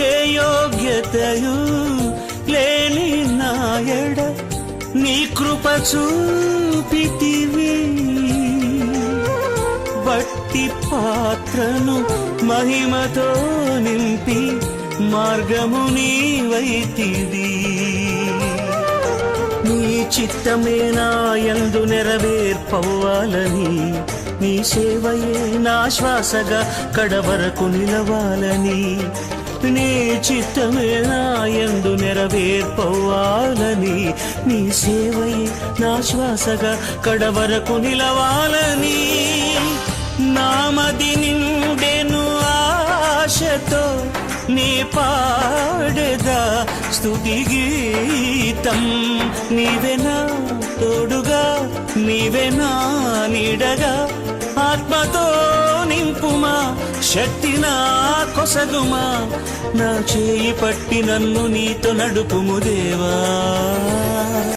ఏ యోగ్యతయు లేని నాయడ నీ కృప చూపితివి. బట్టి పాత్రను మహిమతో నింపి మార్గము నీవైతివి నీ చిత్తమే నాయందు నెరవేర్పవ్వాలని నీ సేవయే నా శ్వాసగా కడవరకు నిలవాలని నీ చిత్తమే నా యందు నెరవేర్పవ్వాలని. నీ సేవయే నా శ్వాసగా కడవరకు నిలవాలని. నామది నిండెను ఆశతో నీ పాడెదా స్థుతి గీతం. నీవెనా తోడుగా నీవెనా నీడగా. ఆత్మతో చెట్టినా కొసగుమా? నా చేయి పట్టి నన్ను నీతో నడుపుము దేవా.